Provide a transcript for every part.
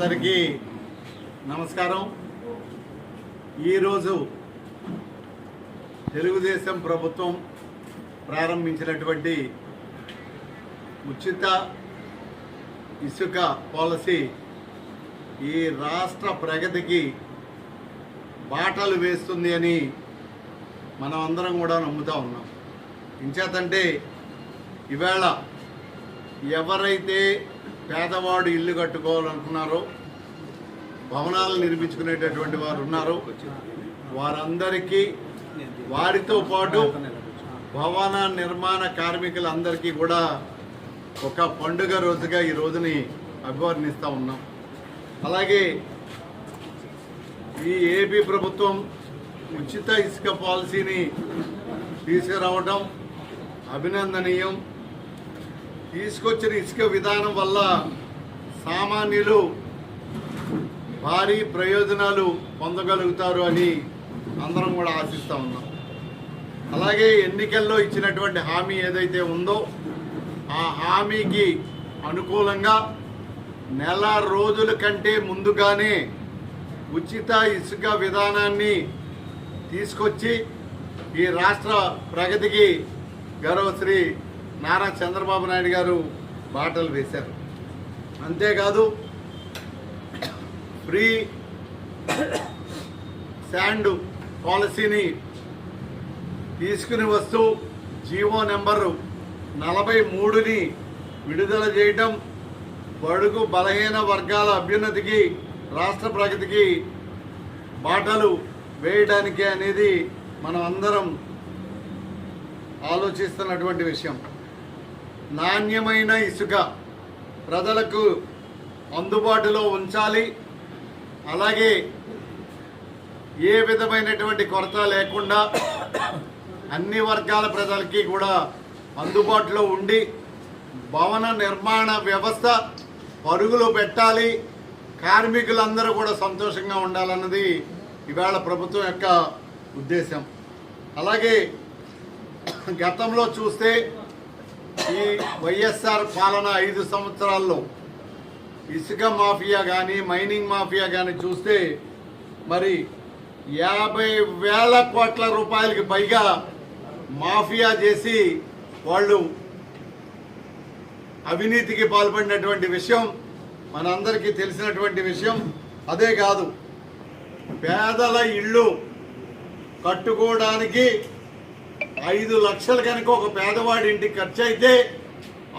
అందరికీ నమస్కారం. ఈరోజు తెలుగుదేశం ప్రభుత్వం ప్రారంభించినటువంటి ఉచిత ఇసుక పాలసీ ఈ రాష్ట్ర ప్రగతికి బాటలు వేస్తుంది అని మనం అందరం కూడా నమ్ముతూ ఉన్నాం. ఇంచేతంటే ఇవాళ ఎవరైతే పేదవాడు ఇల్లు కట్టుకోవాలనుకున్నారో భవనాలు నిర్మించుకునేటటువంటి వారు ఉన్నారు వారందరికీ వారితో పాటు భవన నిర్మాణ కార్మికులందరికీ కూడా ఒక పండుగ రోజుగా ఈ రోజుని అభివర్ణిస్తూ ఉన్నాం. అలాగే ఈ ఏపీ ప్రభుత్వం ఉచిత ఇసుక పాలసీని తీసుకురావడం అభినందనీయం. తీసుకొచ్చిన ఇసుక విధానం వల్ల సామాన్యులు భారీ ప్రయోజనాలు పొందగలుగుతారు అని అందరం కూడా ఆశిస్తూ ఉన్నాం. అలాగే ఎన్నికల్లో ఇచ్చినటువంటి హామీ ఏదైతే ఉందో ఆ హామీకి అనుకూలంగా నెల రోజుల కంటే ముందుగానే ఉచిత ఇసుక విధానాన్ని తీసుకొచ్చి ఈ రాష్ట్ర ప్రగతికి గౌరవశ్రీ నారా చంద్రబాబు నాయుడు గారు బాటలు వేశారు. అంతేకాదు ఫ్రీ శాండ్ పాలసీని తీసుకుని వస్తూ జీవో నెంబరు నలభై మూడుని విడుదల చేయటం బడుగు బలహీన వర్గాల అభ్యున్నతికి రాష్ట్ర ప్రగతికి బాటలు వేయడానికి అనేది మనం అందరం ఆలోచిస్తున్నటువంటి విషయం. నాణ్యమైన ఇసుక ప్రజలకు అందుబాటులో ఉంచాలి. అలాగే ఏ విధమైనటువంటి కొరత లేకుండా అన్ని వర్గాల ప్రజలకి కూడా అందుబాటులో ఉండి భవన నిర్మాణ వ్యవస్థ పరుగులు పెట్టాలి. కార్మికులందరూ కూడా సంతోషంగా ఉండాలన్నది ఇవాళ ప్రభుత్వం యొక్క ఉద్దేశం. అలాగే గతంలో చూస్తే ఈ వైఎస్ఆర్ పాలన ఐదు సంవత్సరాల్లో ఇసుక మాఫియా కానీ మైనింగ్ మాఫియా కానీ చూస్తే మరి యాభై వేల కోట్ల రూపాయలకి పైగా మాఫియా చేసి వాళ్ళు అవినీతికి పాల్పడినటువంటి విషయం మనందరికీ తెలిసినటువంటి విషయం అదే కాదు. పేదల ఇళ్ళు కట్టుకోవడానికి ఐదు లక్షలు కనుక ఒక పేదవాడి ఇంటికి ఖర్చు అయితే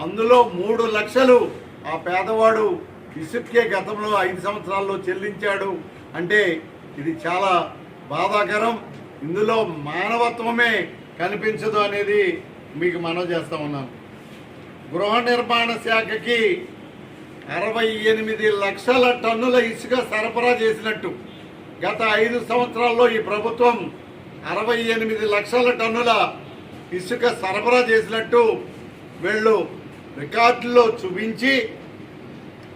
అందులో మూడు లక్షలు ఆ పేదవాడు ఇసుక్కే గతంలో ఐదు సంవత్సరాల్లో చెల్లించాడు. అంటే ఇది చాలా బాధాకరం. ఇందులో మానవత్వమే కనిపించదు అనేది మీకు మనవి చేస్తా ఉన్నాను. గృహ నిర్మాణ శాఖకి అరవై ఎనిమిది లక్షల టన్నుల ఇసుక సరఫరా చేసినట్టు. గత ఐదు సంవత్సరాల్లో ఈ ప్రభుత్వం అరవై ఎనిమిది లక్షల టన్నుల ఇసుక సరఫరా చేసినట్టు వీళ్ళు రికార్డుల్లో చూపించి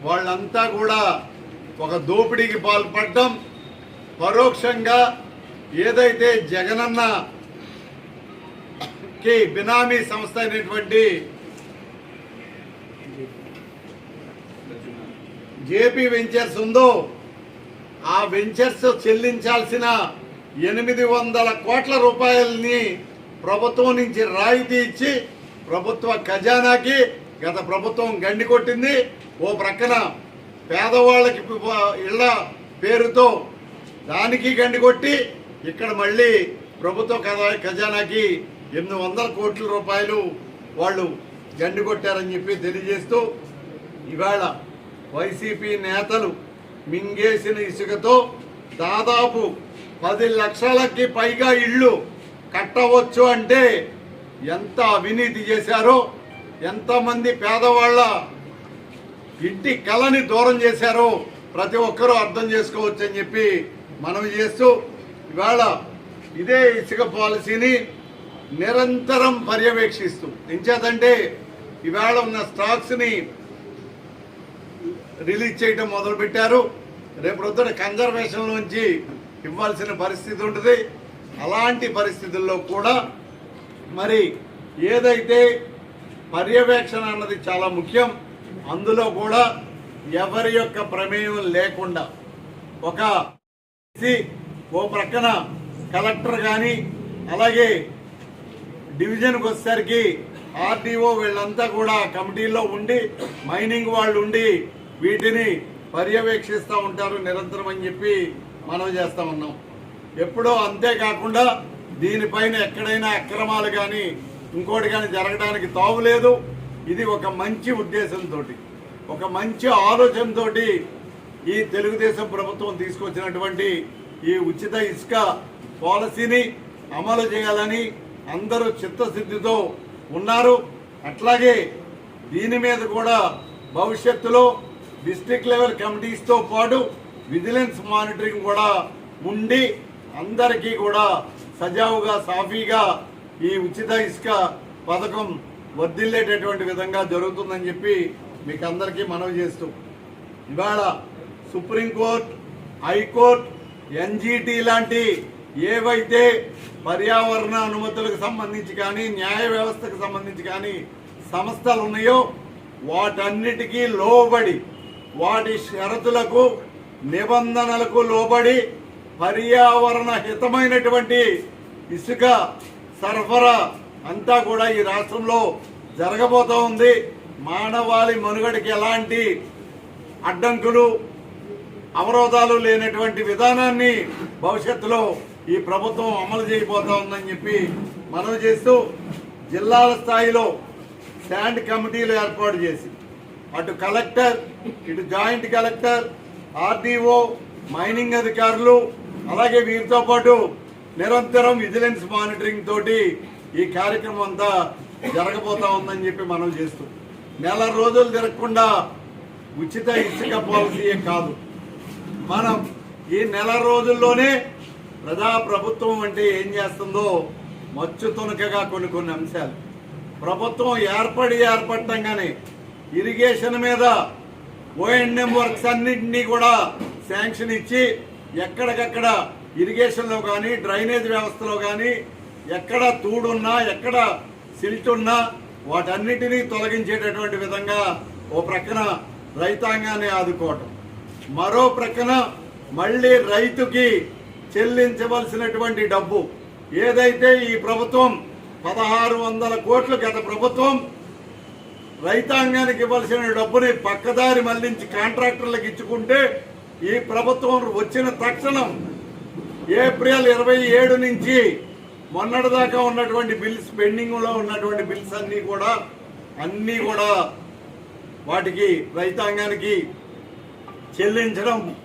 వాళ్ళంతా కూడా ఒక దోపిడీకి పాల్పడడం. పరోక్షంగా ఏదైతే జగనన్న కి బినామీ సంస్థ అయినటువంటి జేపీ వెంచర్స్ ఉందో ఆ వెంచర్స్ చెల్లించాల్సిన ఎనిమిది వందల కోట్ల రూపాయలని ప్రభుత్వం నుంచి రాయితీ ఇచ్చి ప్రభుత్వ ఖజానాకి గత ప్రభుత్వం గండి కొట్టింది. ఓ ప్రక్కన పేదవాళ్ళకి ఇళ్ళ పేరుతో దానికి గండి కొట్టి ఇక్కడ మళ్ళీ ప్రభుత్వ ఖజానాకి ఎనిమిది వందల కోట్ల రూపాయలు వాళ్ళు గండి కొట్టారని చెప్పి తెలియజేస్తూ ఇవాళ వైసీపీ నేతలు మింగేసిన ఇసుకతో దాదాపు పది లక్షలకి పైగా ఇళ్ళు కట్టవచ్చు అంటే ఎంత అవినీతి చేశారో ఎంతమంది పేదవాళ్ళ ఇంటి కళని దూరం చేశారో ప్రతి ఒక్కరూ అర్థం చేసుకోవచ్చు అని చెప్పి మనవి చేస్తూ ఇవాళ ఇదే ఇసుక పాలసీని నిరంతరం పర్యవేక్షిస్తూ ఎంచేతంటే ఇవాళ ఉన్న స్టాక్స్ని రిలీజ్ చేయడం మొదలుపెట్టారు. రేపు రొద్దున కన్జర్వేషన్ నుంచి ఇవ్వాల్సిన పరిస్థితి ఉంటుంది. అలాంటి పరిస్థితుల్లో కూడా మరి ఏదైతే పర్యవేక్షణ అన్నది చాలా ముఖ్యం అందులో కూడా ఎవరి యొక్క ప్రమేయం లేకుండా ఒక ఓ ప్రక్కన కలెక్టర్ కానీ అలాగే డివిజన్కి వచ్చేసరికి ఆర్డీఓ వీళ్ళంతా కూడా కమిటీలో ఉండి మైనింగ్ వాళ్ళు ఉండి వీటిని పర్యవేక్షిస్తూ ఉంటారు నిరంతరం అని చెప్పి మనం చేస్తా ఉన్నాం. ఎప్పుడో అంతేకాకుండా దీనిపైన ఎక్కడైనా అక్రమాలు కానీ ఇంకోటి కానీ జరగడానికి తావు లేదు. ఇది ఒక మంచి ఉద్దేశంతో ఒక మంచి ఆలోచనతోటి ఈ తెలుగుదేశం ప్రభుత్వం తీసుకొచ్చినటువంటి ఈ ఉచిత ఇసుక పాలసీని అమలు చేయాలని అందరూ చిత్తశుద్ధితో ఉన్నారు. అట్లాగే దీని మీద కూడా భవిష్యత్తులో డిస్టిక్ లెవెల్ కమిటీస్తో పాటు విజిలెన్స్ మానిటరింగ్ కూడా ఉండి అందరికీ కూడా సజావుగా సాఫీగా ఈ ఉచిత ఇసుక పథకం వర్ధిల్లేటటువంటి విధంగా జరుగుతుందని చెప్పి మీకు అందరికీ మనవి చేస్తూ. ఇవాళ సుప్రీంకోర్టు హైకోర్టు ఎన్జీటీ లాంటి ఏవైతే పర్యావరణ అనుమతులకు సంబంధించి కానీ న్యాయ వ్యవస్థకు సంబంధించి కానీ సంస్థలు ఉన్నాయో వాటన్నిటికీ లోబడి వాటి షరతులకు నిబంధనలకు లోబడి పర్యావరణ హితమైనటువంటి ఇసుక సరఫరా అంతా కూడా ఈ రాష్ట్రంలో జరగబోతూ ఉంది. మానవాళి మనుగడికి ఎలాంటి అడ్డంకులు అవరోధాలు లేనటువంటి విధానాన్ని భవిష్యత్తులో ఈ ప్రభుత్వం అమలు చేయబోతా ఉందని చెప్పి మనవి చేస్తూ జిల్లాల స్థాయిలో స్టాండ్ కమిటీలు ఏర్పాటు చేసి అటు కలెక్టర్ ఇటు జాయింట్ కలెక్టర్ ఆర్డీఓ మైనింగ్ అధికారులు అలాగే వీరితో పాటు నిరంతరం విజిలెన్స్ మానిటరింగ్ తోటి ఈ కార్యక్రమం అంతా జరగబోతా ఉందని చెప్పి మనం చేస్తూ నెల రోజులు తిరగకుండా ఉచిత ఇసుక పాలసీయే కాదు. మనం ఈ నెల రోజుల్లోనే ప్రజా ప్రభుత్వం అంటే ఏం చేస్తుందో మచ్చు తునకగా కొన్ని కొన్ని అంశాలు. ప్రభుత్వం ఏర్పడి ఏర్పడటం కానీ ఇరిగేషన్ మీద ఓఎన్ఎం వర్క్స్ అన్నింటినీ కూడా శాంక్షన్ ఇచ్చి ఎక్కడికక్కడ ఇరిగేషన్లో కానీ డ్రైనేజ్ వ్యవస్థలో కానీ ఎక్కడ తూడున్నా ఎక్కడ సిల్ట్ ఉన్నా వాటన్నిటినీ తొలగించేటటువంటి విధంగా ఓ ప్రక్కన రైతాంగాన్ని ఆదుకోవటం. మరో ప్రక్కన మళ్ళీ రైతుకి చెల్లించవలసినటువంటి డబ్బు. ఏదైతే ఈ ప్రభుత్వం పదహారు వందల కోట్లు గత ప్రభుత్వం రైతాంగానికి ఇవ్వాల్సిన డబ్బుని పక్కదారి మళ్ళించి కాంట్రాక్టర్లకు ఇచ్చుకుంటే ఈ ప్రభుత్వం వచ్చిన తక్షణం ఏప్రిల్ ఇరవై ఏడు నుంచి మొన్నటిదాకా ఉన్నటువంటి బిల్స్ పెండింగ్లో ఉన్నటువంటి బిల్స్ అన్ని కూడా అన్ని కూడా వాటికి రైతాంగానికి చెల్లించడం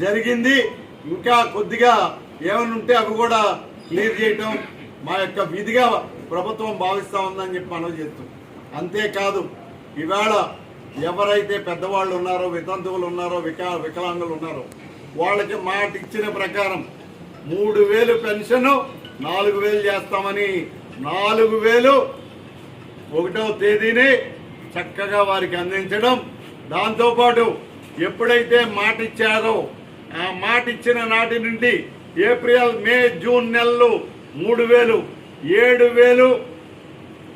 జరిగింది. ఇంకా కొద్దిగా ఏమైనా ఉంటే అవి కూడా క్లియర్ చేయటం మా యొక్క విధిగా ప్రభుత్వం భావిస్తా ఉందని చెప్పి మనం చేస్తాం అంతేకాదు ఇవాళ ఎవరైతే పెద్దవాళ్ళు ఉన్నారో వితంతువులు ఉన్నారో వికా వికలాంగులు ఉన్నారో వాళ్ళకి మాట ఇచ్చిన ప్రకారం మూడు వేలు పెన్షన్ నాలుగు వేలు చేస్తామని నాలుగు వేలు ఒకటో తేదీని చక్కగా వారికి అందించడం. దాంతోపాటు ఎప్పుడైతే మాట ఇచ్చారో ఆ మాట ఇచ్చిన నాటి నుండి ఏప్రిల్ మే జూన్ నెలలు మూడు వేలు ఏడు వేలు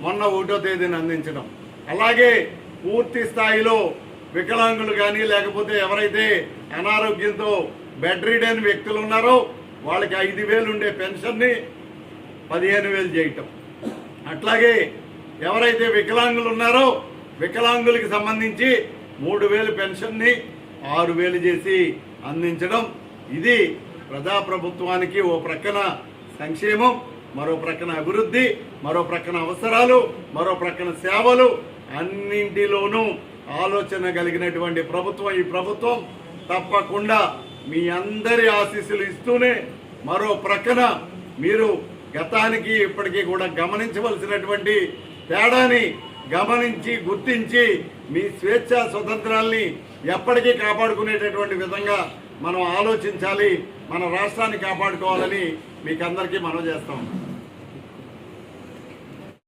మొన్న ఒకటో తేదీని అందించడం. అలాగే పూర్తి స్థాయిలో వికలాంగులు కానీ లేకపోతే ఎవరైతే అనారోగ్యంతో బెడ్ అయిన వ్యక్తులు ఉన్నారో వాళ్ళకి ఐదు వేలు ఉండే పెన్షన్ని పదిహేను వేలు చేయటం. అట్లాగే ఎవరైతే వికలాంగులు ఉన్నారో వికలాంగులకి సంబంధించి మూడు వేలు పెన్షన్ని ఆరు వేలు చేసి అందించడం. ఇది ప్రజాప్రభుత్వానికి ఓ ప్రక్కన సంక్షేమం మరో ప్రక్కన అభివృద్ధి మరో ప్రక్కన అవసరాలు మరో ప్రక్కన సేవలు అన్నింటిలోనూ ఆలోచన కలిగినటువంటి ప్రభుత్వం ఈ ప్రభుత్వం తప్పకుండా మీ అందరి ఆశీస్సులు ఇస్తూనే మరో ప్రక్కన మీరు గతానికి ఇప్పటికీ కూడా గమనించవలసినటువంటి తేడాని గమనించి గుర్తించి మీ స్వేచ్ఛ స్వతంత్రాల్ని ఎప్పటికీ కాపాడుకునేటటువంటి విధంగా మనం ఆలోచించాలి మన రాష్ట్రాన్ని కాపాడుకోవాలని మీకు అందరికీ మనం చేస్తాం